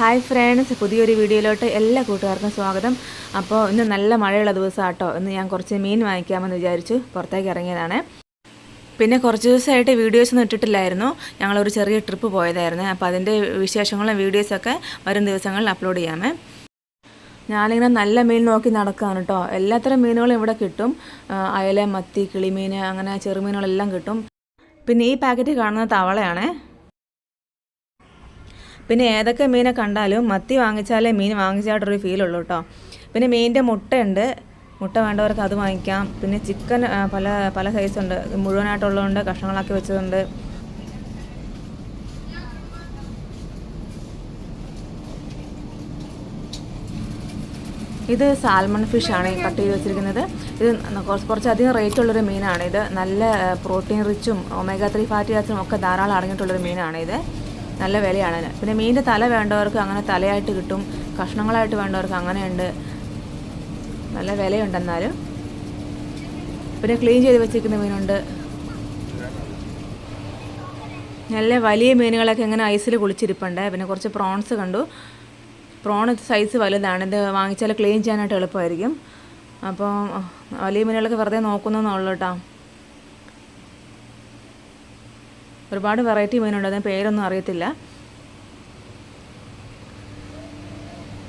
Hi friends പുതിയൊരു വീഡിയോയിലോട്ട് എല്ലാ കൂട്ടുകാർക്കും സ്വാഗതം. അപ്പോൾ ഇന്ന് നല്ല മഴയുള്ള ദിവസം കേട്ടോ ഇന്ന് ഞാൻ കുറച്ച് മീൻ വാങ്ങിക്കാമെന്ന് വിചാരിച്ചു. പുറത്തേക്ക് ഇറങ്ങിയതാണ്. പിന്നെ കുറച്ച് ദിവസമായിട്ട് വീഡിയോസ് ഒന്നും ഇട്ടിട്ടില്ലായിരുന്നു. ഞങ്ങളൊരു ചെറിയ ട്രിപ്പ് പോയതായിരുന്നു. അപ്പോൾ അതിന്റെ വിശേഷങ്ങളും വീഡിയോസൊക്കെ വരും ദിവസങ്ങളിൽ അപ്ലോഡ് ചെയ്യാമേ. ഞാനിങ്ങനെ നല്ല മീൻ നോക്കി നടക്കുകയാണ് കേട്ടോ എല്ലാത്തരം മീനുകളും ഇവിടെ കിട്ടും. അയല മത്തി കിളിമീൻ അങ്ങനെ ചെറുമീനുകളെല്ലാം കിട്ടും. പിന്നെ ഈ പാക്കറ്റ് കാണുന്ന തവളയാണേ. പിന്നെ ഏതൊക്കെ മീനെ കണ്ടാലും മത്തി വാങ്ങിച്ചാലേ മീൻ വാങ്ങിച്ചായിട്ടൊരു ഫീൽ ഉള്ളൂ കേട്ടോ പിന്നെ മീനിന്റെ മുട്ടയുണ്ട്. മുട്ട വേണ്ടവർക്ക് അത് വാങ്ങിക്കാം. പിന്നെ ചിക്കൻ പല പല സൈസുണ്ട്. മുഴുവനായിട്ടുള്ളതുണ്ട് കഷ്ണങ്ങളാക്കി വെച്ചതുണ്ട്. ഇത് സാൽമൺ ഫിഷാണ് കട്ട് ചെയ്ത് വെച്ചിരിക്കുന്നത്. ഇത് കുറച്ച് കുറച്ചധികം റേറ്റ് ഉള്ളൊരു മീനാണ് ഇത്. നല്ല പ്രോട്ടീൻ റിച്ചും ഒമേഗ ത്രീ ഫാറ്റി ആസിഡും ഒക്കെ ധാരാളം അടങ്ങിയിട്ടുള്ളൊരു മീനാണ് ഇത്. നല്ല വിലയാണ്. പിന്നെ മീനിന്റെ തല വേണ്ടവർക്ക് അങ്ങനെ തലയായിട്ട് കിട്ടും. കഷ്ണങ്ങളായിട്ട് വേണ്ടവർക്ക് അങ്ങനെയുണ്ട്. നല്ല വിലയുണ്ടെന്നാലും. പിന്നെ ക്ലീൻ ചെയ്ത് വെച്ചിരിക്കുന്ന മീനുണ്ട്. നല്ല വലിയ മീനുകളൊക്കെ ഇങ്ങനെ ഐസിൽ കുളിച്ചിരിപ്പുണ്ട്. പിന്നെ കുറച്ച് പ്രോൺസ് കണ്ടു. പ്രോൺ സൈസ് വലുതാണ്. ഇത് വാങ്ങിച്ചാൽ ക്ലീൻ ചെയ്യാനായിട്ട് എളുപ്പമായിരിക്കും. അപ്പോൾ വലിയ മീനുകളൊക്കെ വെറുതെ നോക്കുന്നു എന്നുള്ളൂ കേട്ടോ ഒരുപാട് വെറൈറ്റി മീനുണ്ട് അതിന് പേരൊന്നും അറിയത്തില്ല.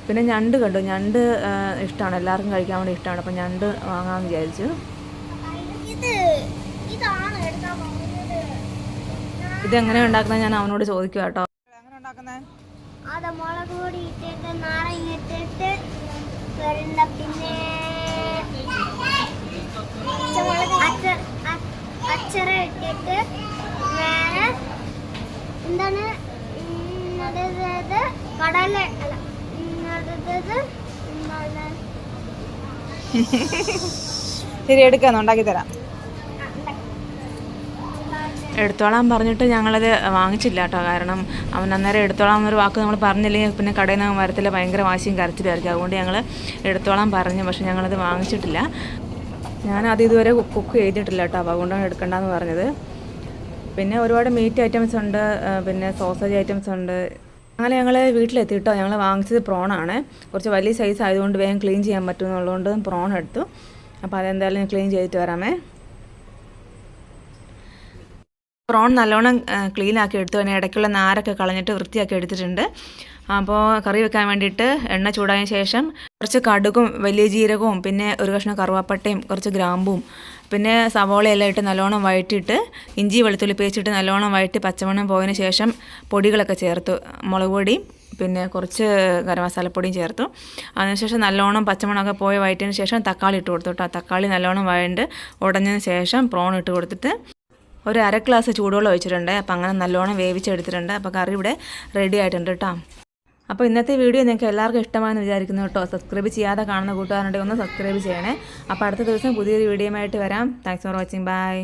പിന്നെ ഞണ്ട് കണ്ടു. ഞണ്ട് ഇഷ്ടമാണ് എല്ലാവർക്കും കഴിക്കാൻ വേണ്ടി ഇഷ്ടമാണ് അപ്പം ഞണ്ട് വാങ്ങാമെന്ന് വിചാരിച്ചു. ഇതെങ്ങനെ ഉണ്ടാക്കുന്നത് ഞാൻ അവനോട് ചോദിക്കുക കേട്ടോ. പിന്നെ അച്ചറ ഇട്ടിട്ട് എന്താണ്? കടല. അല്ല ഉം, എന്താണ്? ശരി എടുക്കാന്ന് ഉണ്ടാക്കി തരാം. എടുത്തോളാൻ പറഞ്ഞിട്ട് ഞങ്ങളത് വാങ്ങിച്ചില്ല കേട്ടോ. കാരണം അവൻ അന്നേരം എടുത്തോളാം എന്നൊരു വാക്ക് നമ്മൾ പറഞ്ഞില്ലെങ്കിൽ പിന്നെ കടയിൽ നിന്ന് വരത്തില്ല. ഭയങ്കര വാശിയും കരച്ചിലായിരിക്കും അതുകൊണ്ട് ഞങ്ങൾ എടുത്തോളാൻ പറഞ്ഞു. പക്ഷെ ഞങ്ങളത് വാങ്ങിച്ചിട്ടില്ല. ഞാനത് അത് ഇതുവരെ കുക്ക് ചെയ്തിട്ടില്ല കേട്ടോ. അപ്പോൾ അതുകൊണ്ടാണ് എടുക്കണ്ടെന്ന് പറഞ്ഞത്. പിന്നെ ഒരുപാട് മീറ്റ് ഐറ്റംസ് ഉണ്ട് പിന്നെ സോസേജ് ഐറ്റംസ് ഉണ്ട്. അങ്ങനെ ഞങ്ങൾ വീട്ടിലെത്തി കേട്ടോ ഞങ്ങൾ വാങ്ങിച്ചത് പ്രോണാണ് കുറച്ച് വലിയ സൈസ് ആയതുകൊണ്ട് വേഗം ക്ലീൻ ചെയ്യാൻ പറ്റുമെന്നുള്ളതുകൊണ്ട് പ്രോൺ എടുത്തു. അപ്പോൾ അതെന്തായാലും ക്ലീൻ ചെയ്തിട്ട് വരാമേ. പ്രോൺ നല്ലോണം ക്ലീൻ ആക്കി എടുത്തു. അതിന് ഇടയ്ക്കുള്ള നാരൊക്കെ കളഞ്ഞിട്ട് വൃത്തിയാക്കി എടുത്തിട്ടുണ്ട്. അപ്പോൾ കറി വെക്കാൻ വേണ്ടിയിട്ട് എണ്ണ ചൂടായതിനു ശേഷം കുറച്ച് കടുകും വലിയ ജീരകവും പിന്നെ ഒരു കഷ്ണം കറുവാപ്പട്ടയും കുറച്ച് ഗ്രാമ്പും പിന്നെ സവോളയെല്ലാം ഇട്ട് നല്ലോണം വഴറ്റിയിട്ട് ഇഞ്ചി വെളുത്തുള്ളി പേച്ചിട്ട് നല്ലോണം വഴറ്റി പച്ചമണം പോയതിന് ശേഷം പൊടികളൊക്കെ ചേർത്തു. മുളക് പൊടിയും പിന്നെ കുറച്ച് ഗരം മസാലപ്പൊടിയും ചേർത്തു. അതിനുശേഷം നല്ലോണം പച്ചമുളകൊക്കെ പോയി വഴറ്റിയതിന് ശേഷം തക്കാളി ഇട്ട് കൊടുത്തു കേട്ടോ. തക്കാളി നല്ലോണം വഴണ്ട് ഉടഞ്ഞതിന് ശേഷം പ്രോൺ ഇട്ട് കൊടുത്തിട്ട് ഒരു അര ഗ്ലാസ് ചൂടുവെള്ളം ഒഴിച്ചിട്ടുണ്ട്. അപ്പോൾ അങ്ങനെ നല്ലോണം വേവിച്ചെടുത്തിട്ടുണ്ട്. അപ്പോൾ കറി ഇവിടെ റെഡി ആയിട്ടുണ്ട് കേട്ടോ. അപ്പോൾ ഇന്നത്തെ വീഡിയോ നിങ്ങൾക്ക് എല്ലാവർക്കും ഇഷ്ടമാണെന്ന് വിചാരിക്കുന്നു കേട്ടോ. സബ്സ്ക്രൈബ് ചെയ്യാതെ കാണുന്ന കൂട്ടുകാരുണ്ടെങ്കിൽ ഒന്ന് സബ്സ്ക്രൈബ് ചെയ്യണേ. അപ്പോൾ അടുത്ത ദിവസം പുതിയൊരു വീഡിയോ ആയിട്ട് വരാം. Thanks for watching bye